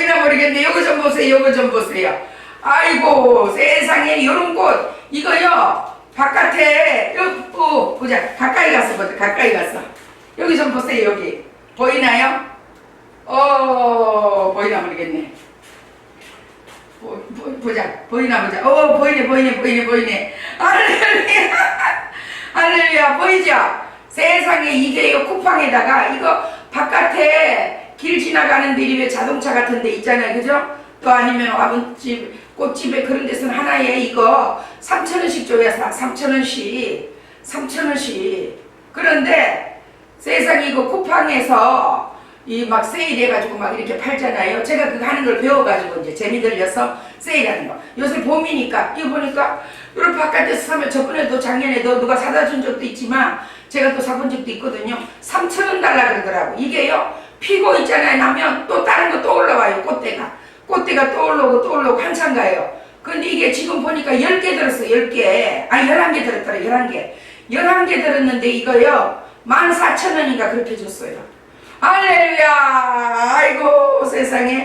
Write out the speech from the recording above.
보이나 모르겠네. 요거 좀 보세요. 요거 좀 보세요. 아이고 세상에 요런 꽃 이거요 바깥에 요 어, 보자 가까이 가서 보자 가까이 가서 여기 좀 보세요 여기 보이나요? 어 보이나 모르겠네. 보, 보, 보 자 보이나 보자 어 보이네 보이네 보이네 보이네 할렐루야 할렐루야 보이죠 세상에 이게 요 쿠팡에다가 이거 바깥에 길 지나가는 데왜 자동차 같은 데 있잖아요 그죠 또 아니면 화분집 꽃집에 그런 데서는 하나에 이거 3천원씩 줘야 사 3천원씩 3천원씩 그런데 세상에 이거 쿠팡에서 이 막 세일해가지고 막 이렇게 팔잖아요. 제가 그거 하는 걸 배워가지고 이제 재미 들려서 세일하는 거. 요새 봄이니까 이거 보니까 이런 바깥에서 사면 저번에도 작년에도 누가 사다 준 적도 있지만 제가 또 사본 적도 있거든요. 3천 원 달라 그러더라고. 이게요 피고 있잖아요. 나면 또 다른 거또 올라와요. 꽃대가 꽃대가 또 올라오고 한참 가요. 근데 이게 지금 보니까 10개 들었어. 10개. 아 11개 들었더라. 11개. 11개 들었는데 이거요 14,000원인가 그렇게 줬어요. 할렐루야! 아이고 세상에